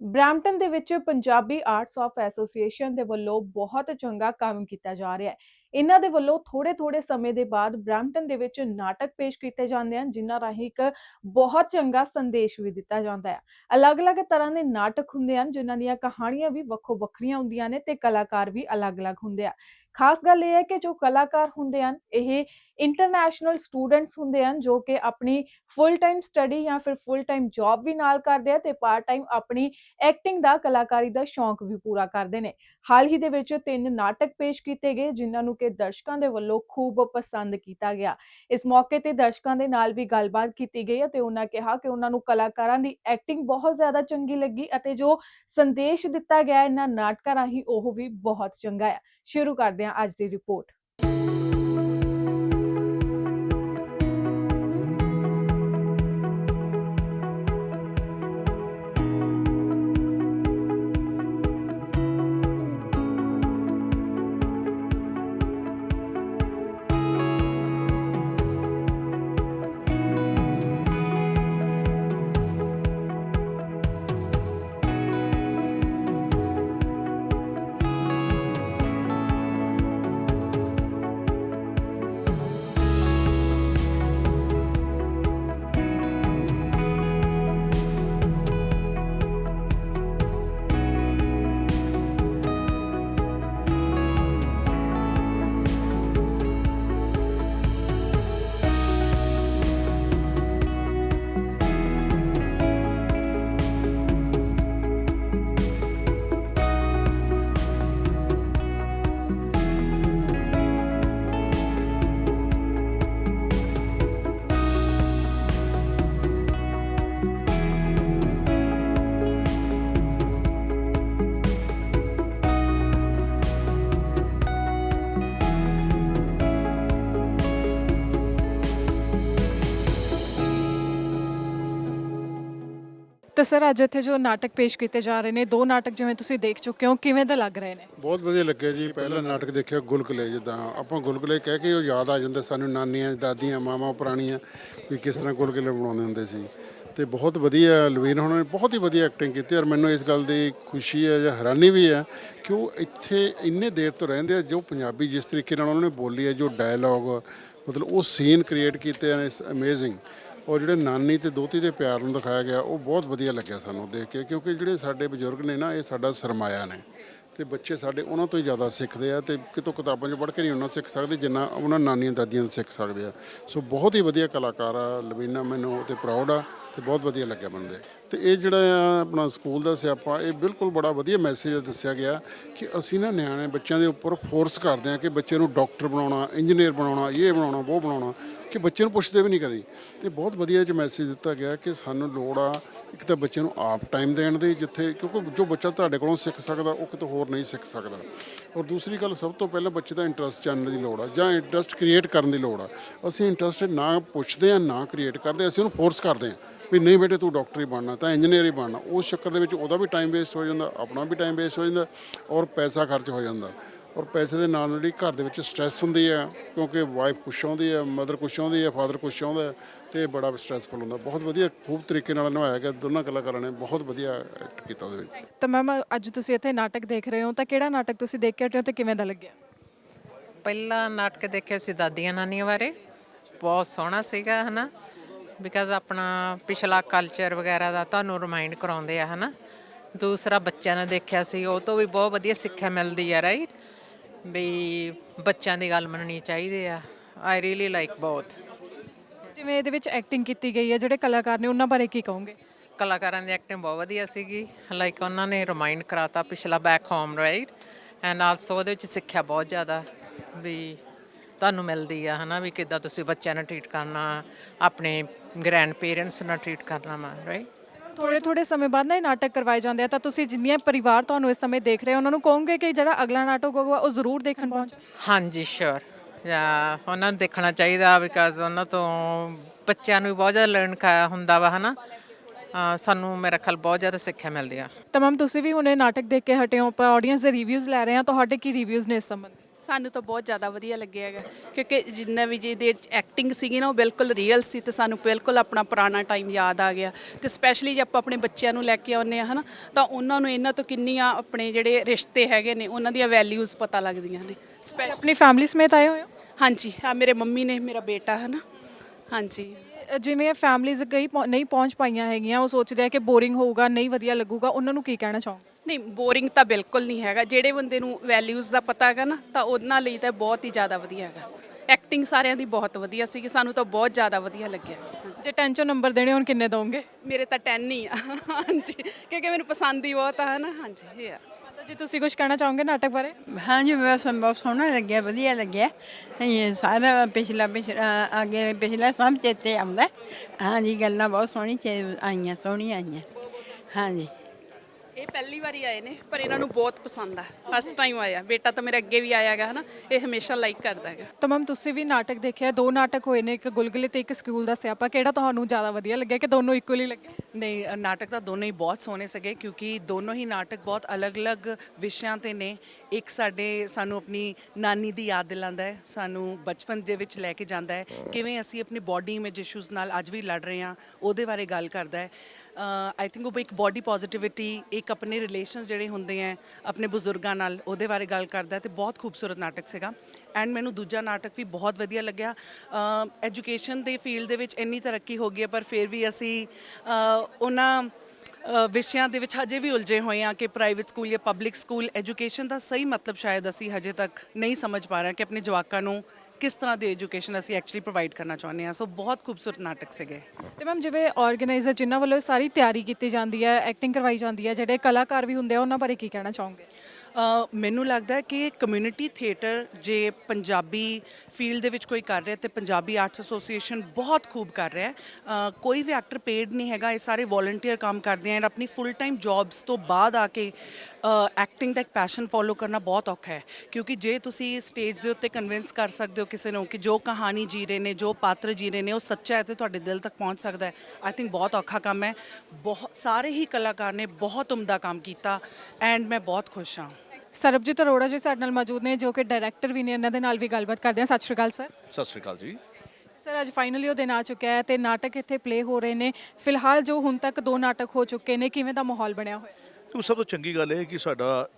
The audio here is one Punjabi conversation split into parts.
ਬ੍ਰੈਂਪਟਨ ਦੇ ਵਿੱਚ ਪੰਜਾਬੀ ਆਰਟਸ ਆਫ ਐਸੋਸੀਏਸ਼ਨ ਦੇ ਵੱਲੋਂ ਬਹੁਤ ਚੰਗਾ ਕੰਮ ਕੀਤਾ ਜਾ ਰਿਹਾ ਹੈ। ਇਹਨਾਂ ਦੇ ਵੱਲੋਂ ਥੋੜੇ ਥੋੜੇ ਸਮੇਂ ਦੇ ਬਾਅਦ ਬ੍ਰੈਂਪਟਨ ਦੇ ਵਿੱਚ ਨਾਟਕ ਪੇਸ਼ ਕੀਤੇ ਜਾਂਦੇ ਹਨ, ਜਿਨ੍ਹਾਂ ਰਾਹੀਂ ਇੱਕ ਬਹੁਤ ਚੰਗਾ ਸੰਦੇਸ਼ ਵੀ ਦਿੱਤਾ ਜਾਂਦਾ ਹੈ। ਅਲੱਗ-ਅਲੱਗ ਤਰ੍ਹਾਂ ਦੇ ਨਾਟਕ ਹੁੰਦੇ ਹਨ, ਜਿਨ੍ਹਾਂ ਦੀਆਂ ਕਹਾਣੀਆਂ ਵੀ ਵੱਖੋ ਵੱਖਰੀਆਂ ਹੁੰਦੀਆਂ ਨੇ ਤੇ ਕਲਾਕਾਰ ਵੀ ਅਲੱਗ-ਅਲੱਗ ਹੁੰਦੇ ਆ। ਖਾਸ ਗੱਲ ਇਹ ਹੈ ਕਿ ਜੋ ਕਲਾਕਾਰ ਹੁੰਦੇ ਹਨ, ਇਹ ਇੰਟਰਨੈਸ਼ਨਲ ਸਟੂਡੈਂਟਸ ਹੁੰਦੇ ਹਨ, ਜੋ ਕਿ ਆਪਣੀ ਫੁੱਲ ਟਾਈਮ ਸਟੱਡੀ ਜਾਂ ਫਿਰ ਫੁੱਲ ਟਾਈਮ ਜੌਬ ਵੀ ਨਾਲ ਕਰਦੇ ਆ ਤੇ ਪਾਰਟ ਟਾਈਮ ਆਪਣੀ ਐਕਟਿੰਗ ਦਾ ਕਲਾਕਾਰੀ ਦਾ ਸ਼ੌਂਕ ਵੀ ਪੂਰਾ ਕਰਦੇ ਨੇ। ਹਾਲ ਹੀ ਦੇ ਵਿੱਚ ਤਿੰਨ ਨਾਟਕ ਪੇਸ਼ ਕੀਤੇ ਗਏ, ਜਿਨ੍ਹਾਂ ਨੂੰ ਕਿ ਦਰਸ਼ਕਾਂ ਦੇ ਵੱਲੋਂ ਖੂਬ ਪਸੰਦ ਕੀਤਾ ਗਿਆ। ਇਸ ਮੌਕੇ ਤੇ ਦਰਸ਼ਕਾਂ ਦੇ ਨਾਲ ਵੀ ਗੱਲਬਾਤ ਕੀਤੀ ਗਈ ਅਤੇ ਉਹਨਾਂ ਕਿਹਾ ਕਿ ਉਹਨਾਂ ਨੂੰ ਕਲਾਕਾਰਾਂ ਦੀ ਐਕਟਿੰਗ ਬਹੁਤ ਜ਼ਿਆਦਾ ਚੰਗੀ ਲੱਗੀ ਅਤੇ ਜੋ ਸੰਦੇਸ਼ ਦਿੱਤਾ ਗਿਆ ਇਹਨਾਂ ਨਾਟਕਾਂ ਰਾਹੀਂ ਉਹ ਵੀ ਬਹੁਤ ਚੰਗਾ ਹੈ ਸ਼ੁਰੂ ਕਰਦੇ ਹਾਂ ਅੱਜ ਦੀ ਰਿਪੋਰਟ ਤਾਂ ਸਰ ਅੱਜ ਇੱਥੇ ਜੋ ਨਾਟਕ ਪੇਸ਼ ਕੀਤੇ ਜਾ ਰਹੇ ਨੇ, ਦੋ ਨਾਟਕ ਜਿਵੇਂ ਤੁਸੀਂ ਦੇਖ ਚੁੱਕੇ ਹੋ, ਕਿਵੇਂ ਦੇ ਲੱਗ ਰਹੇ ਨੇ? ਬਹੁਤ ਵਧੀਆ ਲੱਗਿਆ ਜੀ। ਪਹਿਲਾ ਨਾਟਕ ਦੇਖਿਆ, ਗੁਲਗੁਲੇ, ਜਿੱਦਾਂ ਆਪਾਂ ਗੁਲਗੁਲੇ ਕਹਿ ਕੇ ਉਹ ਯਾਦ ਆ ਜਾਂਦੇ, ਸਾਨੂੰ ਨਾਨੀਆਂ, ਦਾਦੀਆਂ, ਮਾਵਾਂ, ਪੁਰਾਣੀਆਂ ਵੀ ਕਿਸ ਤਰ੍ਹਾਂ ਗੁਲਗੁਲੇ ਬਣਾਉਂਦੇ ਹੁੰਦੇ ਸੀ। ਤੇ ਬਹੁਤ ਵਧੀਆ ਲਵੀਨ ਹੋਣਾ ਨੇ ਬਹੁਤ ਹੀ ਵਧੀਆ ਐਕਟਿੰਗ ਕੀਤੀ ਔਰ ਮੈਨੂੰ ਇਸ ਗੱਲ ਦੀ ਖੁਸ਼ੀ ਹੈ ਜਾਂ ਹੈਰਾਨੀ ਵੀ ਹੈ ਕਿ ਉਹ ਇੱਥੇ ਇੰਨੇ ਦੇਰ ਤੋਂ ਰਹਿੰਦੇ ਆ, ਜੋ ਪੰਜਾਬੀ ਜਿਸ ਤਰੀਕੇ ਨਾਲ ਉਹਨਾਂ ਨੇ ਬੋਲੀ ਹੈ, ਜੋ ਡਾਇਲੌਗ ਮਤਲਬ ਉਹ ਸੀਨ ਕ੍ਰੀਏਟ ਕੀਤੇ ਹਨ ਇਸ ਅਮੇਜ਼ਿੰਗ ਔਰ ਜਿਹੜੇ ਨਾਨੀ ਤੇ ਦੋਤੀ ਦੇ ਪਿਆਰ ਨੂੰ ਦਿਖਾਇਆ ਗਿਆ, ਉਹ ਬਹੁਤ ਵਧੀਆ ਲੱਗਿਆ ਸਾਨੂੰ ਦੇਖ ਕੇ, ਕਿਉਂਕਿ ਜਿਹੜੇ ਸਾਡੇ ਬਜ਼ੁਰਗ ਨੇ ਨਾ, ਇਹ ਸਾਡਾ ਸਰਮਾਇਆ ਨੇ। ਤੇ ਬੱਚੇ ਸਾਡੇ ਉਹਨਾਂ ਤੋਂ ਹੀ ਜ਼ਿਆਦਾ ਸਿੱਖਦੇ ਆ ਤੇ ਕਿਤੋਂ ਕਿਤਾਬਾਂ 'ਚ ਪੜ੍ਹ ਕੇ ਨਹੀਂ ਉਹਨਾਂ ਸਿੱਖ ਸਕਦੇ, ਜਿੰਨਾ ਉਹਨਾਂ ਨਾਨੀਆਂ ਦਾਦੀਆਂ ਤੋਂ ਸਿੱਖ ਸਕਦੇ ਆ। ਸੋ ਬਹੁਤ ਹੀ ਵਧੀਆ ਕਲਾਕਾਰ ਆ, ਲਵੀਨਾ ਮੈਨੂੰ ਤੇ ਪ੍ਰਾਊਡ ਆ, ਤੇ ਬਹੁਤ ਵਧੀਆ ਲੱਗਿਆ ਬੰਦੇ ਤੇ ਇਹ ਜਿਹੜਾ ਆ ਆਪਣਾ ਸਕੂਲ ਦਾ ਸਿਆਪਾ, ਇਹ ਬਿਲਕੁਲ ਬੜਾ ਵਧੀਆ ਮੈਸੇਜ ਦੱਸਿਆ ਗਿਆ ਕਿ ਅਸੀਂ ਨਾ ਨਿਆਣੇ ਬੱਚਿਆਂ ਦੇ ਉੱਪਰ ਫੋਰਸ ਕਰਦੇ ਆ ਕਿ ਬੱਚੇ ਨੂੰ ਡਾਕਟਰ ਬਣਾਉਣਾ ਇੰਜੀਨੀਅਰ ਬਣਾਉਣਾ, ਇਹ ਬਣਾਉਣਾ, ਉਹ ਬਣਾਉਣਾ, ਕਿ ਬੱਚੇ ਨੂੰ ਪੁੱਛਦੇ ਵੀ ਨਹੀਂ ਕਦੀ। ਤੇ ਬਹੁਤ ਵਧੀਆ ਜਿਹਾ ਮੈਸੇਜ ਦਿੱਤਾ ਗਿਆ ਕਿ ਸਾਨੂੰ ਲੋੜ ਆ ਇੱਕ ਤਾਂ ਬੱਚੇ ਨੂੰ ਆਪ ਟਾਈਮ ਦੇਣ ਦੀ, ਜਿੱਥੇ ਕਿਉਂਕਿ ਜੋ ਬੱਚਾ ਤੁਹਾਡੇ ਕੋਲੋਂ ਸਿੱਖ ਸਕਦਾ, ਉਹ ਕਿਤੇ ਹੋਰ ਨਹੀਂ ਸਿੱਖ ਸਕਦਾ। ਔਰ ਦੂਸਰੀ ਗੱਲ, ਸਭ ਤੋਂ ਪਹਿਲਾਂ ਬੱਚੇ ਦਾ ਇੰਟਰਸਟ ਜਾਣਨ ਦੀ ਲੋੜ ਆ, ਜਾਂ ਇੰਟਰਸਟ ਕ੍ਰੀਏਟ ਕਰਨ ਦੀ ਲੋੜ ਆ। ਅਸੀਂ ਇੰਟਰਸਟ ਨਾ ਪੁੱਛਦੇ ਆ ਨਾ ਕ੍ਰੀਏਟ ਕਰਦੇ, ਅਸੀਂ ਉਹਨੂੰ ਫੋਰਸ ਕਰਦੇ ਆ ਵੀ ਨਹੀਂ ਬੇਟੇ ਤੂੰ ਡਾਕਟਰ ਹੀ ਬਣਨਾ ਤਾਂ ਇੰਜੀਨੀਅਰ ਹੀ ਬਣਨਾ। ਉਸ ਚੱਕਰ ਦੇ ਵਿੱਚ ਉਹਦਾ ਵੀ ਟਾਈਮ ਵੇਸਟ ਹੋ ਜਾਂਦਾ ਆਪਣਾ ਵੀ ਟਾਈਮ ਵੇਸਟ ਹੋ ਜਾਂਦਾ ਔਰ ਪੈਸਾ ਖਰਚ ਹੋ ਜਾਂਦਾ। ਔਰ ਪੈਸੇ ਦੇ ਨਾਲ ਨਾਲ ਜਿਹੜੀ ਘਰ ਦੇ ਵਿੱਚ ਸਟ੍ਰੈਸ ਹੁੰਦੀ ਹੈ ਕਿਉਂਕਿ ਵਾਈਫ ਕੁਛ ਆਉਂਦੀ ਹੈ ਮਦਰ ਕੁਛ ਆਉਂਦੀ ਹੈ ਫਾਦਰ ਕੁਛ ਆਉਂਦਾ ਹੈ ਤੇ ਬੜਾ ਸਟ੍ਰੈਸਫੁਲ ਹੁੰਦਾ। ਬਹੁਤ ਵਧੀਆ ਖੂਬ ਤਰੀਕੇ ਨਾਲ ਨਿਭਾਇਆ ਗਿਆ ਦੋਨਾਂ ਕਲਾਕਾਰਾਂ ਨੇ ਬਹੁਤ ਵਧੀਆ ਐਕਟ ਕੀਤਾ ਉਹਦੇ ਵਿੱਚ। ਤਾਂ ਮੈਮ ਅੱਜ ਤੁਸੀਂ ਇੱਥੇ ਨਾਟਕ ਦੇਖ ਰਹੇ ਹੋ ਤਾਂ ਕਿਹੜਾ ਨਾਟਕ ਤੁਸੀਂ ਦੇਖ ਕੇ ਹਟੇ ਹੋ ਤੇ ਕਿਵੇਂ ਦਾ ਲੱਗਿਆ? ਪਹਿਲਾ ਨਾਟਕ ਦੇਖਿਆ ਸੀ ਦਾਦੀਆਂ ਨਾਨੀਆਂ ਬਾਰੇ। ਬਹੁਤ ਸੋਹਣਾ ਸੀਗਾ ਹਨਾ? ਬਿਕਾਜ਼ ਆਪਣਾ ਪਿਛਲਾ ਕਲਚਰ ਵਗੈਰਾ ਦਾ ਤੁਹਾਨੂੰ ਰਿਮਾਈਂਡ ਕਰਾਉਂਦੇ ਆ ਹਨਾ? ਦੂਸਰਾ ਬੱਚਿਆਂ ਨੇ ਦੇਖਿਆ ਸੀ ਉਹ ਤੋਂ ਵੀ ਬਹੁਤ ਵਧੀਆ ਸਿੱਖਿਆ ਮਿਲਦੀ ਆ ਰਾਈਟ ਵੀ ਬੱਚਿਆਂ ਦੀ ਗੱਲ ਮੰਨਣੀ ਚਾਹੀਦੀ ਆ। ਆਈ ਰੀਲੀ ਲਾਈਕ ਬਹੁਤ ਜਿਵੇਂ ਇਹਦੇ ਵਿੱਚ ਐਕਟਿੰਗ ਕੀਤੀ ਗਈ ਹੈ ਜਿਹੜੇ ਕਲਾਕਾਰ ਨੇ ਉਹਨਾਂ ਬਾਰੇ ਕੀ ਕਹੋਗੇ? ਕਲਾਕਾਰਾਂ ਦੀ ਐਕਟਿੰਗ ਬਹੁਤ ਵਧੀਆ ਸੀਗੀ। ਲਾਈਕ ਉਹਨਾਂ ਨੇ ਰਿਮਾਈਂਡ ਕਰਾਤਾ ਪਿਛਲਾ back home right and also ਉਹਦੇ ਵਿੱਚ ਸਿੱਖਿਆ ਬਹੁਤ ਜ਼ਿਆਦਾ ਵੀ ਤੁਹਾਨੂੰ ਮਿਲਦੀ ਆ ਹਨਾ ਵੀ ਕਿੱਦਾਂ ਤੁਸੀਂ ਬੱਚਿਆਂ ਨੂੰ ਟ੍ਰੀਟ ਕਰਨਾ ਆਪਣੇ ਗ੍ਰੈਂਡ ਪੇਰੈਂਟਸ ਨਾਲ ਟ੍ਰੀਟ ਕਰਨਾ ਵਾ ਰਾਈਟ ਥੋੜੇ ਥੋੜੇ ਸਮੇਂ ਬਾਅਦ ਨਾ ਇਹ ਨਾਟਕ ਕਰਵਾਏ ਜਾਂਦੇ ਆ ਤਾਂ ਤੁਸੀਂ ਜਿੰਨੀਆਂ ਪਰਿਵਾਰ ਤੁਹਾਨੂੰ ਇਸ ਸਮੇਂ ਦੇਖ ਰਹੇ ਹੋ ਉਹਨਾਂ ਨੂੰ ਕਹੋਗੇ ਕਿ ਜਿਹੜਾ ਅਗਲਾ ਨਾਟਕ ਹੋਊਗਾ ਉਹ ਜ਼ਰੂਰ ਦੇਖਣ ਪਹੁੰਚ ਹਾਂਜੀ ਸ਼ੋਰ ਜਾਂ ਉਹਨਾਂ ਨੂੰ ਦੇਖਣਾ ਚਾਹੀਦਾ ਬਿਕਾਜ਼ ਉਹਨਾਂ ਤੋਂ ਬੱਚਿਆਂ ਨੂੰ ਵੀ ਬਹੁਤ ਜ਼ਿਆਦਾ ਲਰਨ ਹੁੰਦਾ ਵਾ ਹਨਾ। ਸਾਨੂੰ ਮੇਰਾ ਖਿਆਲ ਬਹੁਤ ਜ਼ਿਆਦਾ ਸਿੱਖਿਆ ਮਿਲਦੀ ਆ। ਤਮਾਮ ਤੁਸੀਂ ਵੀ ਹੁਣੇ ਨਾਟਕ ਦੇਖ ਕੇ ਹਟੇ ਹੋ ਆਪਾਂ ਆਡੀਅנס ਦੇ ਰਿਵਿਊਜ਼ ਲੈ ਰਹੇ ਹਾਂ ਤੁਹਾਡੇ ਕੀ ਰਿਵਿਊਜ਼ ਨੇ ਇਸ ਸੰਬੰਧ? ਸਾਨੂੰ ਤਾਂ ਬਹੁਤ ਜ਼ਿਆਦਾ ਵਧੀਆ ਲੱਗਿਆ ਹੈਗਾ। ਕਿਉਂਕਿ ਜਿੰਨਾ ਵੀ ਜੀ ਦੇ ਐਕਟਿੰਗ ਸੀਗੀ ਨਾ ਉਹ ਬਿਲਕੁਲ ਰੀਅਲ ਸੀ ਤੇ ਸਾਨੂੰ ਬਿਲਕੁਲ ਆਪਣਾ ਪੁਰਾਣਾ ਟਾਈਮ ਯਾਦ ਆ ਗਿਆ। ਤੇ ਸਪੈਸ਼ਲੀ ਜੇ ਆਪਾਂ ਆਪਣੇ ਬੱਚਿਆਂ ਨੂੰ ਲੈ ਕੇ ਆਉਂਦੇ ਆ ਹਨਾ ਤਾਂ ਉਹਨਾਂ ਨੂੰ ਇਹਨਾਂ ਤੋਂ ਕਿੰਨੀਆਂ ਆਪਣੇ ਜਿਹੜੇ ਰਿਸ਼ਤੇ ਹੈਗੇ ਨੇ ਉਹਨਾਂ ਦੀਆਂ ਵੈਲਿਊਜ਼ ਪਤਾ ਲੱਗਦੀਆਂ ਨੇ। ਸਪੈਸ਼ਲ ਆਪਣੀ ਫੈਮਿਲੀ ਸਮੇਤ ਆਏ ਹੋਏ ਹੋ? ਹਾਂਜੀ ਆ ਮੇਰੇ ਮੰਮੀ ਨੇ ਮੇਰਾ ਬੇਟਾ ਹਨਾ। ਹਾਂਜੀ। ਜਿਵੇਂ ਫੈਮਲੀਜ਼ ਕਈ ਪਹੁੰ- ਨਹੀਂ ਪਹੁੰਚ ਪਾਈਆਂ ਹੈਗੀਆਂ ਉਹ ਸੋਚਦੇ ਆ ਕਿ ਬੋਰਿੰਗ ਹੋਊਗਾ ਨਹੀਂ ਵਧੀਆ ਲੱਗੂਗਾ ਉਹਨਾਂ ਨੂੰ ਕੀ ਕਹਿਣਾ ਚਾਹੋਗੇ? ਨਹੀਂ ਬੋਰਿੰਗ ਤਾਂ ਬਿਲਕੁਲ ਨਹੀਂ ਹੈਗਾ। ਜਿਹੜੇ ਬੰਦੇ ਨੂੰ ਵੈਲਿਊਜ਼ ਦਾ ਪਤਾ ਹੈਗਾ ਨਾ ਤਾਂ ਉਹਨਾਂ ਲਈ ਤਾਂ ਬਹੁਤ ਹੀ ਜ਼ਿਆਦਾ ਵਧੀਆ ਹੈਗਾ। ਐਕਟਿੰਗ ਸਾਰਿਆਂ ਦੀ ਬਹੁਤ ਵਧੀਆ ਸੀਗੀ ਸਾਨੂੰ ਤਾਂ ਬਹੁਤ ਜ਼ਿਆਦਾ ਵਧੀਆ ਲੱਗਿਆ। ਜੇ ਟੈਂਸ਼ਨ ਨੰਬਰ ਦੇਣੇ ਹੁਣ ਕਿੰਨੇ ਦੋਗੇ ਮੇਰੇ ਤਾਂ 10 ਹੀ ਆ। ਹਾਂਜੀ ਕਿਉਂਕਿ ਮੈਨੂੰ ਪਸੰਦ ਹੀ ਬਹੁਤ ਆ ਹਨਾ? ਹਾਂਜੀ ਇਹ ਆ। ਜੀ ਤੁਸੀਂ ਕੁਝ ਕਹਿਣਾ ਚਾਹੋਗੇ ਨਾਟਕ ਬਾਰੇ? ਹਾਂਜੀ ਬਸ ਬਹੁਤ ਸੋਹਣਾ ਲੱਗਿਆ ਵਧੀਆ ਲੱਗਿਆ। ਇਹ ਸਾਰਾ ਪਿਛਲਾ ਪਿਛਲਾ ਅੱਗੇ ਪਿਛਲਾ ਸਭ ਚੇਤੇ ਆਉਂਦਾ। ਹਾਂਜੀ ਗੱਲਾਂ ਬਹੁਤ ਸੋਹਣੀ ਚੇ ਆਈਆਂ ਸੋਹਣੀਆਂ ਆਈਆਂ। ਹਾਂਜੀ। ਇਹ ਪਹਿਲੀ ਵਾਰੀ ਆਏ ਨੇ ਪਰ ਇਹਨਾਂ ਨੂੰ ਬਹੁਤ ਪਸੰਦ ਆ। ਫਸਟ ਟਾਈਮ ਆਇਆ ਬੇਟਾ ਤਾਂ ਮੇਰਾ ਅੱਗੇ ਵੀ ਆਇਆ ਹੈਗਾ ਹਨਾ? ਇਹ ਹਮੇਸ਼ਾ ਲਾਈਕ ਕਰਦਾ ਹੈਗਾ। ਤਮਾਮ ਤੁਸੀਂ ਵੀ ਨਾਟਕ ਦੇਖਿਆ ਦੋ ਨਾਟਕ ਹੋਏ ਨੇ ਇੱਕ ਗੁਲਗੁਲੇ ਤੇ ਇੱਕ ਸਕੂਲ ਦਾ ਸਿਆਪਾ। ਕਿਹੜਾ ਤੁਹਾਨੂੰ ਜ਼ਿਆਦਾ ਵਧੀਆ ਲੱਗਿਆ ਕਿ ਦੋਨੋਂ ਇਕੁਅਲੀ ਲੱਗੇ? ਨਹੀਂ ਅ, ਨਾਟਕ ਤਾਂ ਦੋਨੋਂ ਹੀ ਬਹੁਤ ਸੋਹਣੇ ਸਕੇ ਕਿਉਂਕਿ ਦੋਨੋਂ ਹੀ ਨਾਟਕ ਬਹੁਤ ਅਲੱਗ-ਅਲੱਗ ਵਿਸ਼ਿਆਂ ਤੇ ਨੇ। ਇੱਕ ਸਾਡੇ ਸਾਨੂੰ ਆਪਣੀ ਨਾਨੀ ਦੀ ਯਾਦ ਦਿਲਾਉਂਦਾ ਹੈ ਸਾਨੂੰ ਬਚਪਨ ਦੇ ਵਿੱਚ ਲੈ ਕੇ ਜਾਂਦਾ ਹੈ। ਕਿਵੇਂ ਅਸੀਂ ਆਪਣੀ ਬਾਡੀ ਇਮੇਜ ਇਸ਼ੂਜ਼ ਨਾਲ ਅੱਜ ਵੀ ਲੜ ਰਹੇ ਹਾਂ ਉਹਦੇ ਬਾਰੇ ਗੱਲ ਕਰਦਾ ਹੈ। ਆਈ ਥਿੰਕ ਉਹ ਇੱਕ ਬਾਡੀ ਪੋਜ਼ਿਟਿਵਿਟੀ ਇੱਕ ਆਪਣੇ ਰਿਲੇਸ਼ਨਸ ਜਿਹੜੇ ਹੁੰਦੇ ਆ ਆਪਣੇ ਬਜ਼ੁਰਗਾਂ ਨਾਲ, ਉਹਦੇ ਬਾਰੇ ਗੱਲ ਕਰਦਾ ਹੈ ਤੇ ਬਹੁਤ ਖੂਬਸੂਰਤ ਨਾਟਕ ਸੀਗਾ। ਐਂਡ ਮੈਨੂੰ ਦੂਜਾ ਨਾਟਕ ਵੀ ਬਹੁਤ ਵਧੀਆ ਲੱਗਿਆ। ਐਜੂਕੇਸ਼ਨ ਦੇ ਫੀਲਡ ਦੇ ਵਿੱਚ ਇੰਨੀ ਤਰੱਕੀ ਹੋ ਗਈ ਹੈ ਪਰ ਫਿਰ ਵੀ ਅਸੀਂ ਉਹਨਾਂ ਵਿਸ਼ਿਆਂ ਦੇ ਵਿੱਚ ਹਜੇ ਵੀ ਉਲਝੇ ਹੋਏ ਹਾਂ ਕਿ ਪ੍ਰਾਈਵੇਟ ਸਕੂਲ ਜਾਂ ਪਬਲਿਕ ਸਕੂਲ ਐਜੂਕੇਸ਼ਨ ਦਾ ਸਹੀ ਮਤਲਬ ਸ਼ਾਇਦ ਅਸੀਂ ਹਜੇ ਤੱਕ ਨਹੀਂ ਸਮਝ ਪਾ ਰਹੇ ਕਿ ਆਪਣੇ ਜਵਾਕਾਂ ਨੂੰ ਕਿਸ ਤਰ੍ਹਾਂ ਦੀ ਐਜੂਕੇਸ਼ਨ ਅਸੀਂ ਐਕਚੁਅਲੀ ਪ੍ਰੋਵਾਈਡ ਕਰਨਾ ਚਾਹੁੰਦੇ ਹਾਂ? ਸੋ ਬਹੁਤ ਖੂਬਸੂਰਤ ਨਾਟਕ ਸੀਗੇ। ਤੇ ਮੈਮ, ਜਿਵੇਂ ਆਰਗੇਨਾਈਜ਼ਰ ਜਿਨ੍ਹਾਂ ਵੱਲੋਂ ਸਾਰੀ ਤਿਆਰੀ ਕੀਤੀ ਜਾਂਦੀ ਹੈ ਐਕਟਿੰਗ ਕਰਵਾਈ ਜਾਂਦੀ ਹੈ, ਜਿਹੜੇ ਕਲਾਕਾਰ ਵੀ ਹੁੰਦੇ ਆ, ਉਹਨਾਂ ਬਾਰੇ ਕੀ ਕਹਿਣਾ ਚਾਹੋਗੇ? ਮੈਨੂੰ ਲੱਗਦਾ ਹੈ ਕਿ ਕਮਿਊਨਿਟੀ ਥੀਏਟਰ ਜੇ ਪੰਜਾਬੀ ਫੀਲਡ ਦੇ ਵਿੱਚ ਕੋਈ ਕਰ ਰਿਹਾ ਤੇ ਪੰਜਾਬੀ ਆਰਟਸ ਐਸੋਸੀਏਸ਼ਨ ਬਹੁਤ ਖੂਬ ਕਰ ਰਿਹਾ ਹੈ। ਕੋਈ ਵੀ ਐਕਟਰ ਪੇਡ ਨਹੀਂ ਹੈਗਾ, ਇਹ ਸਾਰੇ ਵੋਲੰਟੀਅਰ ਕੰਮ ਕਰਦੇ ਆ ਐਂਡ ਆਪਣੀ ਫੁੱਲ ਟਾਈਮ ਜੌਬਸ ਤੋਂ ਬਾਅਦ ਆ ਕੇ ਐਕਟਿੰਗ ਦਾ ਇੱਕ ਪੈਸ਼ਨ ਫੋਲੋ ਕਰਨਾ ਬਹੁਤ ਔਖਾ ਹੈ। ਕਿਉਂਕਿ ਜੇ ਤੁਸੀਂ ਸਟੇਜ ਦੇ ਉੱਤੇ ਕਨਵਿੰਸ ਕਰ ਸਕਦੇ ਹੋ ਕਿਸੇ ਨੂੰ ਕਿ ਜੋ ਕਹਾਣੀ ਜੀ ਰਹੇ ਨੇ, ਜੋ ਪਾਤਰ ਜੀ ਰਹੇ ਨੇ, ਉਹ ਸੱਚਾ ਹੈ ਤੇ ਤੁਹਾਡੇ ਦਿਲ ਤੱਕ ਪਹੁੰਚ ਸਕਦਾ ਹੈ ਆਈ ਥਿੰਕ ਬਹੁਤ ਔਖਾ ਕੰਮ ਹੈ। ਬਹੁਤ ਸਾਰੇ ਹੀ ਕਲਾਕਾਰ ਨੇ ਬਹੁਤ ਉਮਦਾ ਕੰਮ ਕੀਤਾ ਐਂਡ ਮੈਂ ਬਹੁਤ ਖੁਸ਼ ਹਾਂ। ਸਰਬਜੀਤ ਅਰੋੜਾ ਜੀ ਸਾਡੇ ਨਾਲ ਮੌਜੂਦ ਨੇ ਜੋ ਕਿ ਡਾਇਰੈਕਟਰ ਵੀ ਨੇ ਇਹਨਾਂ ਦੇ ਨਾਲ ਵੀ ਗੱਲਬਾਤ ਕਰਦੇ ਹਾਂ। ਸਤਿ ਸ਼੍ਰੀ ਅਕਾਲ ਸਰ। ਸਤਿ ਸ਼੍ਰੀ ਅਕਾਲ ਜੀ। ਸਰ ਅੱਜ ਫਾਈਨਲੀ ਉਹ ਦਿਨ ਆ ਚੁੱਕਿਆ ਹੈ ਤੇ ਨਾਟਕ ਇੱਥੇ ਪਲੇ ਹੋ ਰਹੇ ਨੇ। ਫਿਲਹਾਲ ਜੋ ਹੁਣ ਤੱਕ ਦੋ ਨਾਟਕ ਹੋ ਚੁੱਕੇ ਨੇ ਕਿਵੇਂ ਦਾ ਮਾਹੌਲ ਬਣਿਆ ਹੋਇਆ? ਤੋ ਸਭ ਤੋਂ ਚੰਗੀ ਗੱਲ ਇਹ ਹੈ ਕਿ ਸਾਡਾ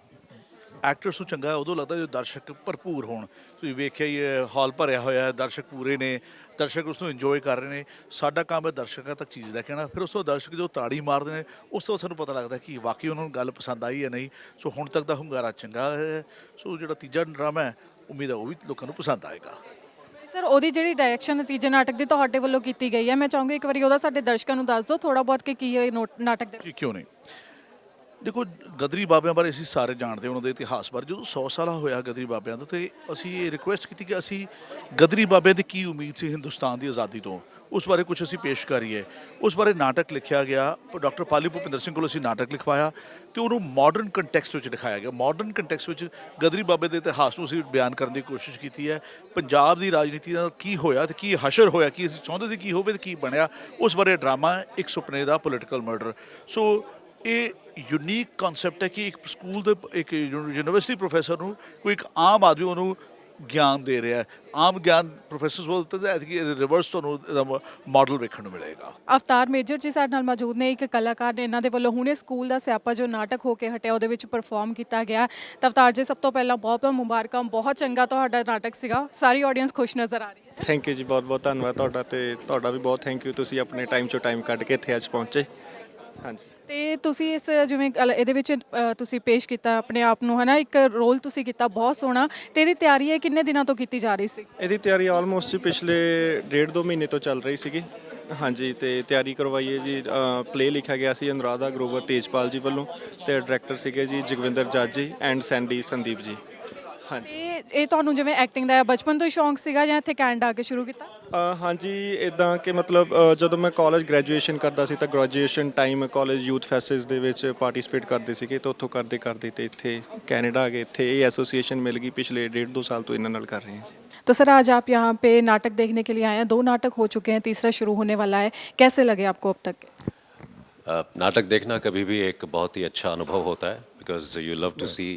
ਐਕਟਰਸ ਨੂੰ ਚੰਗਾ ਉਦੋਂ ਲੱਗਦਾ ਜਦੋਂ ਦਰਸ਼ਕ ਭਰਪੂਰ ਹੋਣ। ਤੁਸੀਂ ਵੇਖਿਆ ਹੀ ਹਾਲ ਭਰਿਆ ਹੋਇਆ ਹੈ ਦਰਸ਼ਕ ਪੂਰੇ ਨੇ ਦਰਸ਼ਕ ਉਸ ਨੂੰ ਇੰਜੋਏ ਕਰ ਰਹੇ ਨੇ। ਸਾਡਾ ਕੰਮ ਹੈ ਦਰਸ਼ਕਾਂ ਤੱਕ ਚੀਜ਼ ਲੈ ਕੇ ਆਉਣਾ। ਫਿਰ ਉਸ ਤੋਂ ਦਰਸ਼ਕ ਜੋ ਤਾੜੀ ਮਾਰਦੇ ਨੇ ਉਸ ਤੋਂ ਸਾਨੂੰ ਪਤਾ ਲੱਗਦਾ ਕਿ ਵਾਕਈ ਉਹਨਾਂ ਨੂੰ ਗੱਲ ਪਸੰਦ ਆਈ ਹੈ ਨਹੀਂ। ਸੋ ਹੁਣ ਤੱਕ ਦਾ ਹੁੰਗਾਰਾ ਚੰਗਾ ਹੈ। ਸੋ ਜਿਹੜਾ ਤੀਜਾ ਡਰਾਮਾ ਹੈ ਉਮੀਦ ਹੈ ਉਹ ਵੀ ਲੋਕਾਂ ਨੂੰ ਪਸੰਦ ਆਏਗਾ। ਸਰ ਉਹਦੀ ਜਿਹੜੀ ਡਾਇਰੈਕਸ਼ਨ ਨਤੀਜੇ ਨਾਟਕ ਦੀ ਤੁਹਾਡੇ ਵੱਲੋਂ ਕੀਤੀ ਗਈ ਹੈ। ਮੈਂ ਚਾਹੂੰਗੀ ਇੱਕ ਵਾਰੀ ਉਹਦਾ ਸਾਡੇ ਦਰਸ਼ਕਾਂ ਨੂੰ ਦੱਸ ਦਿਓ ਥੋੜਾ ਬਹੁਤ ਕਿ ਕੀ ਹੈ ਨਾਟਕ ਦੇ ਜੀ ਕਿਉਂ ਨਹੀਂ? ਦੇਖੋ ਗਦਰੀ ਬਾਬਿਆਂ ਬਾਰੇ ਅਸੀਂ ਸਾਰੇ ਜਾਣਦੇ ਹਾਂ ਉਹਨਾਂ ਦੇ ਇਤਿਹਾਸ ਬਾਰੇ। ਜਦੋਂ 100 ਸਾਲਾ ਹੋਇਆ ਗਦਰੀ ਬਾਬਿਆਂ ਦਾ ਤੇ ਅਸੀਂ ਇਹ ਰਿਕੁਐਸਟ ਕੀਤੀ ਕਿ ਅਸੀਂ ਗਦਰੀ ਬਾਬਿਆਂ ਦੀ ਕੀ ਉਮੀਦ ਸੀ ਹਿੰਦੁਸਤਾਨ ਦੀ ਆਜ਼ਾਦੀ ਤੋਂ? ਉਸ ਬਾਰੇ ਕੁਝ ਅਸੀਂ ਪੇਸ਼ ਕਰੀਏ। ਉਸ ਬਾਰੇ ਨਾਟਕ ਲਿਖਿਆ ਗਿਆ। ਡਾਕਟਰ ਪਾਲੀ ਭੁਪਿੰਦਰ ਸਿੰਘ ਕੋਲ ਅਸੀਂ ਨਾਟਕ ਲਿਖਵਾਇਆ ਤੇ ਉਹਨੂੰ ਮਾਡਰਨ ਕੰਟੈਕਸਟ ਵਿੱਚ ਦਿਖਾਇਆ ਗਿਆ। ਮਾਡਰਨ ਕੰਟੈਕਸਟ ਵਿੱਚ ਗਦਰੀ ਬਾਬੇ ਦੇ ਇਤਿਹਾਸ ਨੂੰ ਅਸੀਂ ਬਿਆਨ ਕਰਨ ਦੀ ਕੋਸ਼ਿਸ਼ ਕੀਤੀ ਹੈ। ਪੰਜਾਬ ਦੀ ਰਾਜਨੀਤੀ ਨਾਲ ਕੀ ਹੋਇਆ ਤੇ ਕੀ ਹਸ਼ਰ ਹੋਇਆ ਕੀ ਅਸੀਂ ਚਾਹੁੰਦੇ ਸੀ ਕੀ ਹੋਵੇ ਤੇ ਕੀ ਬਣਿਆ ਉਸ ਬਾਰੇ ਡਰਾਮਾ ਹੈ, ਇੱਕ ਸੁਪਨੇ ਦਾ ਪੋਲੀਟੀਕਲ ਮਰਡਰ ਸੋ ਇਹ ਯੂਨੀਕ ਕਨਸੈਪਟ ਹੈ ਕਿ ਇੱਕ ਸਕੂਲ ਦੇ ਇੱਕ ਯੂਨੀ- ਯੂਨੀਵਰਸਿਟੀ ਪ੍ਰੋਫੈਸਰ ਨੂੰ ਕੋਈ ਇੱਕ ਆਮ ਆਦਮੀ ਉਹਨੂੰ ਗਿਆਨ ਦੇ ਰਿਹਾ ਹੈ। ਆਮ ਗਿਆਨ ਪ੍ਰੋਫੈਸਰਸ ਬੋਲਦੇ ਤੇ ਐਤਕੀ ਰਿਵਰਸ ਤੁਹਾਨੂੰ ਇਹਦਾ ਮਾਡਲ ਵੇਖਣ ਨੂੰ ਮਿਲੇਗਾ। ਅਵਤਾਰ ਮੇਜਰ ਜੀ ਸਾਡੇ ਨਾਲ ਮੌਜੂਦ ਨੇ ਇੱਕ ਕਲਾਕਾਰ ਨੇ ਇਹਨਾਂ ਦੇ ਵੱਲੋਂ ਹੁਣੇ ਸਕੂਲ ਦਾ ਸਿਆਪਾ ਜੋ ਨਾਟਕ ਹੋ ਕੇ ਹਟਿਆ ਉਹਦੇ ਵਿੱਚ ਪਰਫਾਰਮ ਕੀਤਾ ਗਿਆ। ਤਾਂ ਅਵਤਾਰ ਜੀ ਸਭ ਤੋਂ ਪਹਿਲਾਂ ਬਹੁਤ ਬਹੁਤ ਮੁਬਾਰਕਾਂ ਬਹੁਤ ਚੰਗਾ ਤੁਹਾਡਾ ਨਾਟਕ ਸੀਗਾ। ਸਾਰੀ ਆਡੀਅנס ਖੁਸ਼ ਨਜ਼ਰ ਆ ਰਹੀ ਹੈ। ਥੈਂਕ ਯੂ ਜੀ ਬਹੁਤ ਬਹੁਤ ਧੰਨਵਾਦ ਤੁਹਾਡਾ ਤੇ ਤੁਹਾਡਾ ਵੀ ਬਹੁਤ ਥੈਂਕ ਯੂ ਤੁਸੀਂ ਆਪਣੇ ਟਾਈਮ ਚੋਂ ਟਾਈਮ ਕੱਢ ਕੇ ਇੱਥੇ ਅੱਜ ਪਹੁੰਚੇ। ਹਾਂਜੀ। ਤੇ ਤੁਸੀਂ ਇਸ ਜਿਵੇਂ ਅਲ- ਇਹਦੇ ਵਿੱਚ ਅ, ਤੁਸੀਂ ਪੇਸ਼ ਕੀਤਾ ਆਪਣੇ ਆਪ ਨੂੰ ਹਨਾ? ਇੱਕ ਰੋਲ ਤੁਸੀਂ ਕੀਤਾ ਬਹੁਤ ਸੋਹਣਾ। ਤੇ ਇਹਦੀ ਤਿਆਰੀ ਹੈ ਕਿੰਨੇ ਦਿਨਾਂ ਤੋਂ ਕੀਤੀ ਜਾ ਰਹੀ ਸੀ? ਇਹਦੀ ਤਿਆਰੀ ਆਲਮੋਸਟ ਪਿਛਲੇ ਡੇਢ ਦੋ ਮਹੀਨੇ ਤੋਂ ਚੱਲ ਰਹੀ ਸੀਗੀ। ਹਾਂਜੀ ਤੇ ਤਿਆਰੀ ਕਰਵਾਈ ਹੈ ਜੀ ਪਲੇ ਲਿਖਿਆ ਗਿਆ ਸੀ ਅਨੁਰਾਧਾ ਗਰੋਵਰ ਤੇਜਪਾਲ ਜੀ ਵੱਲੋਂ ਤੇ ਡਾਇਰੈਕਟਰ ਸੀਗੇ ਜੀ ਜਗਵਿੰਦਰ ਜੱਜ ਜੀ ਐਂਡ ਸੈਂਡੀ ਸੰਦੀਪ ਜੀ। ਹਾਂਜੀ ਇਹ ਇਹ ਤੁਹਾਨੂੰ ਜਿਵੇਂ ਐਕਟਿੰਗ ਦਾ ਬਚਪਨ ਤੋਂ ਹੀ ਸ਼ੌਂਕ ਸੀਗਾ ਜਾਂ ਇੱਥੇ ਕੈਨੇਡਾ ਆ ਕੇ ਸ਼ੁਰੂ ਕੀਤਾ ਅ, ਹਾਂਜੀ ਇਦਾਂ ਕਿ ਮਤਲਬ ਅ, ਜਦੋਂ ਮੈਂ ਕਾਲਜ ਗ੍ਰੈਜੂਏਸ਼ਨ ਕਰਦਾ ਸੀ ਤਾਂ graduation time college youth festivals ਦੇ ਵਿੱਚ ਪਾਰਟਿਸਿਪੇਟ ਕਰਦੇ ਸੀਗੇ ਤਾਂ ਉੱਥੋਂ ਕਰਦੇ ਕਰਦੇ ਤੇ ਇੱਥੇ ਕੈਨੇਡਾ ਆ ਗਏ ਇੱਥੇ ਇਹ ਐਸੋਸੀਏਸ਼ਨ ਮਿਲ ਗਈ ਪਿਛਲੇ ਡੇਢ ਦੋ ਸਾਲ ਤੋਂ ਇਹਨਾਂ ਨਾਲ ਕਰ ਰਹੇ ਹਾਂ ਜੀ तो सर आज आप यहाँ पे नाटक देखने के लिए आए हैं दो नाटक हो चुके हैं तीसरा शुरू होने वाला है कैसे लगे आपको अब तक के? अ, नाटक देखना कभी भी एक बहुत ही अच्छा अनुभव होता है because you love to see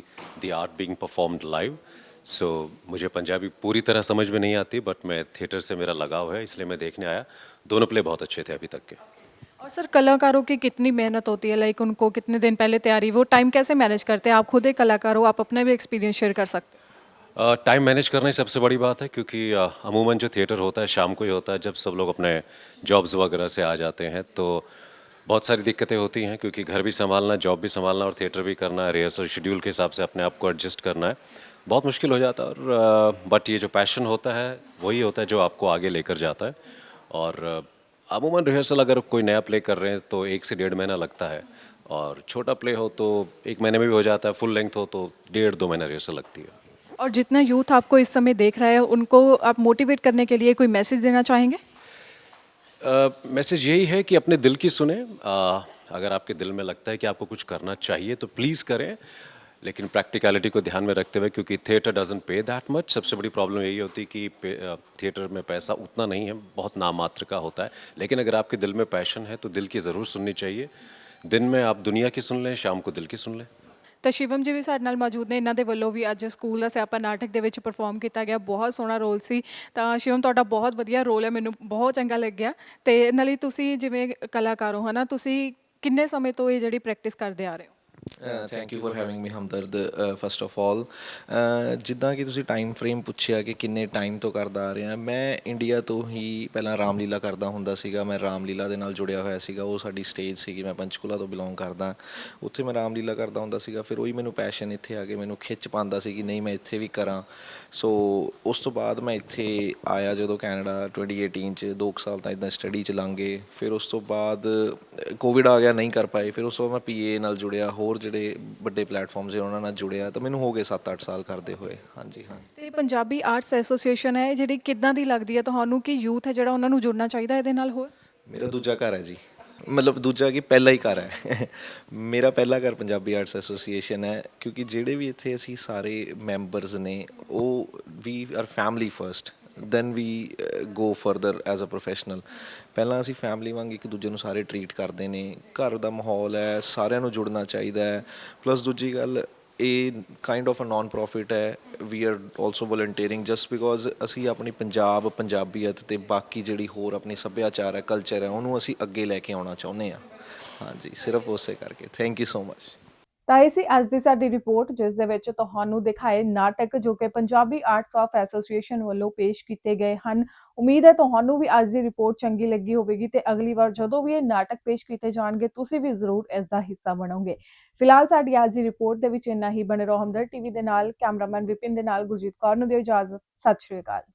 the art being performed live so मुझे पंजाबी पूरी तरह समझ में नहीं आती बट मैं थिएटर से मेरा लगाव है इसलिए मैं देखने आया। दोनों प्ले बहुत अच्छे थे अभी तक के। और सर कलाकारों की कितनी मेहनत होती है? लाइक उनको कितने दिन पहले तैयारी वो टाइम कैसे मैनेज करते हैं? आप खुद एक कलाकार हो आप अपना भी एक्सपीरियंस शेयर कर सकते हैं। टाइम मैनेज करना ही सबसे बड़ी बात है क्योंकि अमूमन जो थिएटर होता है शाम को ही होता है जब सब लोग अपने जॉब्स वगैरह से आ जाते हैं तो बहुत सारी दिक्कतें होती हैं, क्योंकि घर भी संभालना जॉब भी संभालना और थिएटर भी करना रिहर्सल शेड्यूल के हिसाब से अपने आप को एडजस्ट करना है। बहुत मुश्किल हो जाता है और बट ये जो पैशन होता है, वही होता है जो आपको आगे लेकर जाता है। और अमूमन रिहर्सल अगर कोई नया प्ले कर रहे हैं तो एक से डेढ़ महीना लगता है। और छोटा प्ले हो तो एक महीने में भी हो जाता है फुल लेंथ हो तो डेढ़ दो महीना रिहर्सल लगती है। और जितना यूथ आपको इस समय देख रहा है, उनको आप मोटिवेट करने के लिए कोई मैसेज देना चाहेंगे? मैसेज यही है कि अपने दिल की सुने। अ, अगर आपके दिल में लगता है कि आपको कुछ करना चाहिए तो प्लीज़ करें। लेकिन प्रैक्टिकलिटी को ध्यान में रखते हुए क्योंकि theatre doesn't pay that much सबसे बड़ी प्रॉब्लम यही होती कि थिएटर में पैसा उतना नहीं है बहुत नामात्र का होता है। लेकिन अगर आपके दिल में पैशन है तो दिल की ज़रूर सुननी चाहिए। दिन में आप दुनिया की सुन लें शाम को दिल की सुन लें। ਤਾਂ ਸ਼ਿਵਮ ਜੀ ਵੀ ਸਾਡੇ ਨਾਲ ਮੌਜੂਦ ਨੇ। ਇਹਨਾਂ ਦੇ ਵੱਲੋਂ ਵੀ ਅੱਜ ਸਕੂਲ ਦਾ ਸਿਆਪਾ ਨਾਟਕ ਦੇ ਵਿੱਚ ਪਰਫਾਰਮ ਕੀਤਾ ਗਿਆ। ਬਹੁਤ ਸੋਹਣਾ ਰੋਲ ਸੀ। ਤਾਂ ਸ਼ਿਵਮ, ਤੁਹਾਡਾ ਬਹੁਤ ਵਧੀਆ ਰੋਲ ਹੈ। ਮੈਨੂੰ ਬਹੁਤ ਚੰਗਾ ਲੱਗਿਆ। ਤੇ ਨਾਲੇ ਤੁਸੀਂ ਜਿਵੇਂ ਕਲਾਕਾਰ ਹੋ, ਹਨਾ, ਤੁਸੀਂ ਕਿੰਨੇ ਸਮੇਂ ਤੋਂ ਇਹ ਜਿਹੜੀ ਪ੍ਰੈਕਟਿਸ ਕਰਦੇ ਆ ਰਹੇ ਹੋ? Thank you for having me Hamdard first of all ਜਿੱਦਾਂ ਕਿ ਤੁਸੀਂ ਟਾਈਮ ਫਰੇਮ ਪੁੱਛਿਆ ਕਿ ਕਿੰਨੇ ਟਾਈਮ ਤੋਂ ਕਰਦਾ ਆ ਰਿਹਾ ਮੈਂ ਇੰਡੀਆ ਤੋਂ ਹੀ ਪਹਿਲਾਂ ਰਾਮਲੀਲਾ ਕਰਦਾ ਹੁੰਦਾ ਸੀਗਾ ਮੈਂ ਰਾਮਲੀਲਾ ਦੇ ਨਾਲ ਜੁੜਿਆ ਹੋਇਆ ਸੀਗਾ ਉਹ ਸਾਡੀ ਸਟੇਜ ਸੀਗੀ ਮੈਂ ਪੰਚਕੂਲਾ ਤੋਂ ਬਿਲੋਂਗ ਕਰਦਾ। ਉੱਥੇ ਮੈਂ ਰਾਮਲੀਲਾ ਕਰਦਾ ਹੁੰਦਾ ਸੀਗਾ ਫਿਰ ਉਹੀ ਮੈਨੂੰ ਪੈਸ਼ਨ ਇੱਥੇ ਆ ਕੇ ਮੈਨੂੰ ਖਿੱਚ ਪਾਉਂਦਾ ਸੀ ਕਿ ਨਹੀਂ ਮੈਂ ਇੱਥੇ ਵੀ ਕਰਾਂ। ਸੋ ਉਸ ਤੋਂ ਬਾਅਦ ਮੈਂ ਇੱਥੇ ਆਇਆ ਜਦੋਂ ਕੈਨੇਡਾ 2018 ਚ 2 ਸਾਲ ਤਾਂ ਇਦਾਂ ਸਟੱਡੀ ਚ ਲੰਘ ਫਿਰ ਉਸ ਤੋਂ ਬਾਅਦ ਕੋਵਿਡ ਆ ਗਿਆ ਨਹੀਂ ਕਰ ਪਾਏ। ਫਿਰ ਉਸ ਤੋਂ ਬਾਅਦ ਮੈਂ ਪੀਏ ਨਾਲ ਜੁੜਿਆ ਹੋਰ ਜਿਹੜੇ ਵੱਡੇ ਪਲੇਟਫਾਰਮਸ ਹੈ ਉਹਨਾਂ ਨਾਲ ਜੁੜਿਆ ਤਾਂ ਮੈਨੂੰ ਹੋ ਗਏ 7-8 ਸਾਲ ਕਰਦੇ ਹੋਏ। ਹਾਂਜੀ ਹਾਂ। ਤੇ ਪੰਜਾਬੀ ਆਰਟਸ ਐਸੋਸੀਏਸ਼ਨ ਹੈ ਜਿਹੜੀ ਕਿੱਦਾਂ ਦੀ ਲੱਗਦੀ ਹੈ ਤੁਹਾਨੂੰ ਕਿ ਯੂਥ ਹੈ ਜਿਹੜਾ ਉਹਨਾਂ ਨੂੰ ਜੁੜਨਾ ਚਾਹੀਦਾ ਇਹਦੇ ਨਾਲ ਹੋਰ? ਮੇਰਾ ਦੂਜਾ ਘਰ ਹੈ ਜੀ। ਮਤਲਬ ਦੂਜਾ ਕੀ ਪਹਿਲਾ ਹੀ ਘਰ ਹੈ। ਮੇਰਾ ਪਹਿਲਾ ਘਰ ਪੰਜਾਬੀ ਆਰਟਸ ਐਸੋਸੀਏਸ਼ਨ ਹੈ ਕਿਉਂਕਿ ਜਿਹੜੇ ਵੀ ਇੱਥੇ ਅਸੀਂ ਸਾਰੇ ਮੈਂਬਰਸ ਨੇ ਉਹ we are family first then we go further as a professional ਪਹਿਲਾਂ ਅਸੀਂ ਫੈਮਿਲੀ ਵਾਂਗ ਇੱਕ ਦੂਜੇ ਨੂੰ ਸਾਰੇ ਟਰੀਟ ਕਰਦੇ ਨੇ, ਘਰ ਦਾ ਮਾਹੌਲ ਹੈ, ਸਾਰਿਆਂ ਨੂੰ ਜੁੜਨਾ ਚਾਹੀਦਾ ਹੈ ਪਲੱਸ ਦੂਜੀ ਗੱਲ, ਇਹ kind of a non profit ਹੈ we are also volunteering just because ਅਸੀਂ ਆਪਣੀ ਪੰਜਾਬ, ਪੰਜਾਬੀਅਤ ਤੇ ਬਾਕੀ ਜਿਹੜੀ ਹੋਰ ਆਪਣੀ ਸੱਭਿਆਚਾਰ ਹੈ ਕਲਚਰ ਹੈ, ਉਹਨੂੰ ਅਸੀਂ ਅੱਗੇ ਲੈ ਕੇ ਆਉਣਾ ਚਾਹੁੰਦੇ ਹਾਂ। ਹਾਂਜੀ, ਸਿਰਫ ਉਸੇ ਕਰਕੇ। ਥੈਂਕ ਯੂ ਸੋ ਮਚ ਤਾਂ ਇਹ ਸੀ ਅੱਜ ਦੀ ਸਾਡੀ ਰਿਪੋਰਟ, ਜਿਸ ਦੇ ਵਿੱਚ ਤੁਹਾਨੂੰ ਦਿਖਾਏ ਨਾਟਕ ਜੋ ਕਿ ਪੰਜਾਬੀ ਆਰਟਸ ਆਫ ਐਸੋਸੀਏਸ਼ਨ ਵੱਲੋਂ ਪੇਸ਼ ਕੀਤੇ ਗਏ ਹਨ। ਉਮੀਦ ਹੈ ਤੁਹਾਨੂੰ ਵੀ ਅੱਜ ਦੀ ਰਿਪੋਰਟ ਚੰਗੀ ਲੱਗੀ ਹੋਵੇਗੀ ਤੇ ਅਗਲੀ ਵਾਰ ਜਦੋਂ ਵੀ ਇਹ ਨਾਟਕ ਪੇਸ਼ ਕੀਤੇ ਜਾਣਗੇ, ਤੁਸੀਂ ਵੀ ਜ਼ਰੂਰ ਇਸ ਦਾ ਹਿੱਸਾ ਬਣੋਗੇ। ਫਿਲਹਾਲ ਸਾਡੀ ਅੱਜ ਦੀ ਰਿਪੋਰਟ ਦੇ ਵਿੱਚ ਇੰਨਾ ਹੀ। ਬਣੇ ਰਹੋ ਹਮਦਰ ਟੀਵੀ ਦੇ ਨਾਲ, ਕੈਮਰਾਮੈਨ ਵਿਪਿਨ ਦੇ ਨਾਲ ਗੁਰਜੀਤ ਕੌਰ ਨੂੰ ਦਿਓ ਇਜਾਜ਼ਤ। ਸਤਿ ਸ਼੍ਰੀ ਅਕਾਲ।